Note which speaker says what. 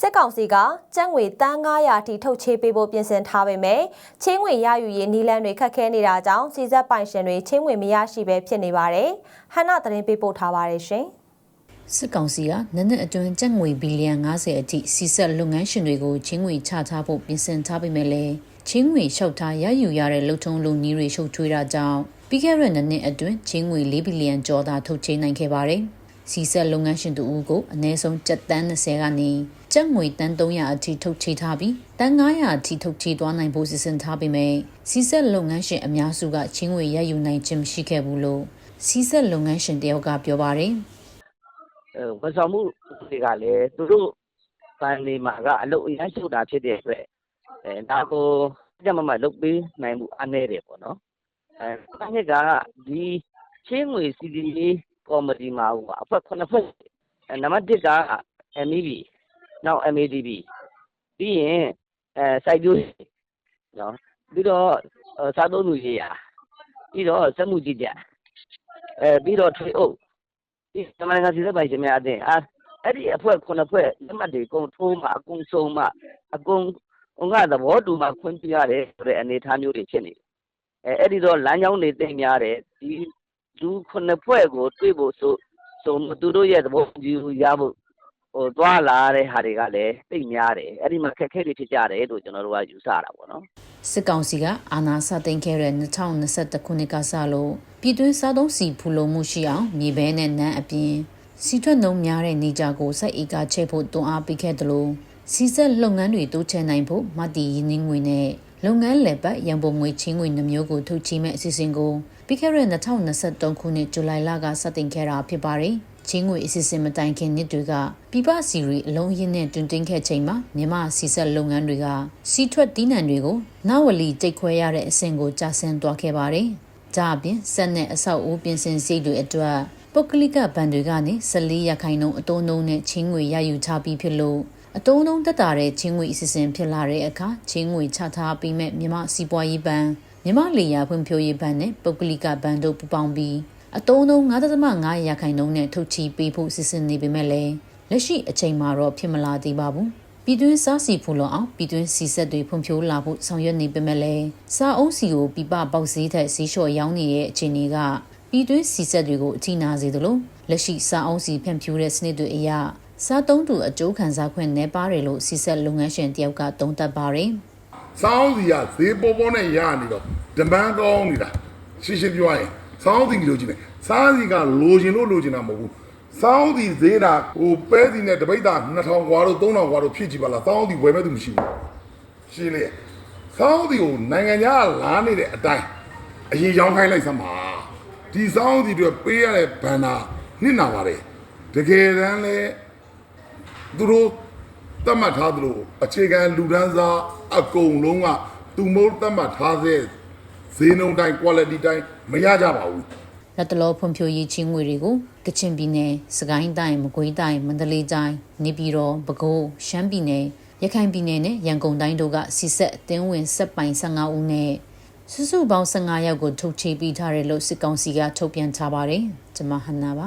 Speaker 1: စစ်ကောင်စီကကျပ်ငွေတန်း900ထိထုတ်ချေးပေးဖို့ပြင်ဆင်ထားပေမဲ့ချင်းငွေရယူရေးနီလန်းတွေခက်ခဲနေတာကြောင့်စီဇက်ပိုင်ရှင်တွေချင်းငွေမရရှိပဲဖြစ်နေပါတယ်။ဟန်နာသတင်းပေးပို့ထားပါတယ်ရှင်။
Speaker 2: စစ်ကောင်စီကနနစ်အတွင်းကျပ်ငွေဘီလီယံ90အထိစီဆက်လုပ်ငန်းရှင်တွေကိုချင်းငွေချထားဖို့ပြင်ဆင်ထားပေမဲ့လည်းချင်းငွေလျှောက်ထားရယူရတဲ့လုံထုံလုံနည်းတွေရှုပ်ထွေးတာကြောင့်ပြီးခဲ့တဲ့နနစ်အတွင်းချင်းငွေ4ဘီလီယံကျော်သာထုတ်ချေနိုင်ခဲ့ပါတယ်။ စီဆက်လုပ်ငန်းရှင်တို့ဦးကိုအနည်းဆုံးကျပ်တန်း20ကနေကျပ်ငွေတန်း300အထိထုတ်ချေထားပြီးတန်း900အထိထုတ်ချေသွားနိုင်ဖို့စီစဉ်ထားပေမဲ့စီဆက်လုပ်ငန်းရှင်အများစုကချင်းငွေရယူနိုင်ခြင်းမရှိခဲ့ဘူးလို့စီဆက်လုပ်ငန်းရှင်တယောက်ကပြောပါတယ်။
Speaker 3: အဲဝန်ဆောင်မှုတွေကလည်းသူတို့ဘဏ်တွေမှာကအလုပ်အရမ်းရှုပ်တာဖြစ်တဲ့အတွက်အဲဒါကိုကြက်မမတ်လုပ်ပေးနိုင်မှုအားနည်းတယ်ပေါ့နော်အဲတစ်နှစ်ကဒီချင်းငွေစီဒီလေး ကော်မတီမှာဟိုအဖွဲ့9ဖွဲ့အဲနံပါတ်1က MEB နောက် MADB ပြီးရင်အဲစိုက်ပျိုးရေးနော်ပြီးတော့အဲစားသုံးသူရေးရာပြီးတော့စက်မှုကြီးကြပ်အဲပြီးတော့ထွေအုပ်ဒီတမန်ကစီသက်ပိုင်ရှင်များအသင်းအာအဲ့ဒီအဖွဲ့ခုနှစ်ဖွဲ့လက်မှတ်တွေအကုန်ထိုးမှအကုန်စုံမှအကုန်ဟိုကသဘောတူမှခွင့်ပြရတယ်ဆိုတဲ့အနေအထားမျိုးတွေဖြစ်နေတယ်အဲအဲ့ဒီတော့လမ်းကြောင်းတွေတိတ်များတယ်ဒီ လူခုနှစ်ဖွဲ့ကိုတွေ့ဖို့ဆိုဆိုသူတို့ရဲ့သဘောတူရဖို့ဟိုသွားလာတဲ့ဟာတွေကလည်းတိတ်များတယ်အဲ့ဒီမှာခက်ခဲတွေဖြစ်ကြတယ်လို့ကျွန်တော်တို့ကယူဆတာပေါ့နော်
Speaker 2: စစ်ကောင်စီကအာဏာစတင်ခဲ့တဲ့2021ခုနှစ်ကစလို့ပြည်တွင်းစားသုံးစီဖူလုံမှုရှိအောင်မြေဘဲနဲ့နန်းအပြင်စီထွက်နှုံများတဲ့နေကြကိုစိုက်ဧကချဲ့ဖို့တွန်းအားပေးခဲ့တယ်လို့စီဆက်လုပ်ငန်းတွေတိုးချဲ့နိုင်ဖို့မတည်ရင်းနှီးငွေနဲ့လုပ်ငန်းလည်ပတ်ရန်ပုံငွေချင်းငွေနှမျိုးကိုထုတ်ချေးမဲ့အစီအစဉ်ကိုပြီးခဲ့တဲ့2023ခုနှစ်ဇူလိုင်လကစတင်ခဲ့တာဖြစ်ပါတယ်။ချင်းငွေအစီအစဉ်မတိုင်ခင်နှစ်တွေကပြပစီရီအလုံးရင်းနဲ့တွင်တင်းခဲ့ချိန်မှာမြန်မာစီဆက်လုပ်ငန်းတွေကစီထွက်တီးနှံတွေကိုနဝလီတိတ်ခွဲရတဲ့အဆင့်ကိုကြာဆင်းသွားခဲ့ပါတယ်။ဒါအပြင်ဆက်နဲ့အဆောက်အဦပြင်ဆင်စိတ်တွေအတွက်ပုတ်ကလိကဘဏ်တွေကနေ14ရာခိုင်နှုန်းအတုံးနှုန်းနဲ့ချင်းငွေရယူချပြီးဖြစ်လို့ အတုံးနှုန်းတက်တာတဲ့ချင်းငွေအစီအစဉ်ဖြစ်လာတဲ့အခါချင်းငွေချထားပြီးမဲ့မြန်မာစီးပွားရေးဘဏ်မြန်မာလေယာဖွံ့ဖြိုးရေးဘဏ်နဲ့ပုတ်ကလိကဘဏ်တို့ပူးပေါင်းပြီးအတုံးနှုန်း9.5ရာခိုင်နှုန်းနဲ့ထုတ်ချီပေးဖို့စီစဉ်နေပေမဲ့လည်းလက်ရှိအချိန်မှာတော့ဖြစ်မလာသေးပါဘူး။ပြည်တွင်းစားစီဖူလုံအောင်ပြည်တွင်းစီဆက်တွေဖွံ့ဖြိုးလာဖို့ဆောင်ရွက်နေပေမဲ့လည်းစားအုံးစီကိုပြပပေါက်ဈေးထက်ဈေးလျှော့ရောင်းနေတဲ့အခြေအနေကပြည်တွင်းစီဆက်တွေကိုအထိနာစေသလိုလက်ရှိစားအုံးစီဖြန့်ဖြူးတဲ့စနစ်တွေအရ စားသုံးသူအကျိုးခံစားခွင့်နည်းပါတယ်လို့စီဆက်လုပ်ငန်းရှင်တယောက်ကသုံးသပ်ပါတယ်။
Speaker 4: စောင်းစီကဈေးပေါ်ပေါ်နဲ့ရနေတော့ဒမန်းကောင်းနေတာရှင်းရှင်းပြောရရင်စောင်းစီလိုချင်တယ်စားစီကလိုချင်လို့လိုချင်တာမဟုတ်ဘူး။စောင်းစီဈေးတာဟိုပဲစီနဲ့တပိတ်တာ2000ကွာလို့3000ကွာလို့ဖြစ်ကြည့်ပါလားစောင်းစီဝယ်မဲ့သူမရှိဘူး။ရှင်းလေ။စောင်းစီကိုနိုင်ငံခြားလာနေတဲ့အတိုင်းအရင်ရောင်းခိုင်းလိုက်စမ်းပါ။ဒီစောင်းစီတွေပေးရတဲ့ဘန်နာနှစ်နာပါတယ်။တကယ်တမ်းလဲ သူတို့တတ်မှတ်ထားသလိုအခြေခံလူဒန်းစားအကုန်လုံးကသူမိုးတတ်မှတ်ထားတဲ့ဈေးနှုန်းတိုင်း quality တိုင်းမရကြပါဘူး
Speaker 2: လက်တလောဖွံ့ဖြိုးရေးချင်းငွေတွေကိုကချင်ပြည်နယ်စကိုင်းတိုင်းမကွေးတိုင်းမန္တလေးတိုင်းနေပြည်တော်ပဲခူးရှမ်းပြည်နယ်ရခိုင်ပြည်နယ်နဲ့ရန်ကုန်တိုင်းတို့ကစီဆက်အသင်းဝင်ဆက်ပိုင်15ဦးနဲ့စုစုပေါင်း15ယောက်ကိုထုတ်ချေပြီးထားတယ်လို့စစ်ကောင်စီကထုတ်ပြန်ထားပါတယ်ကျွန်မဟန်နာပါ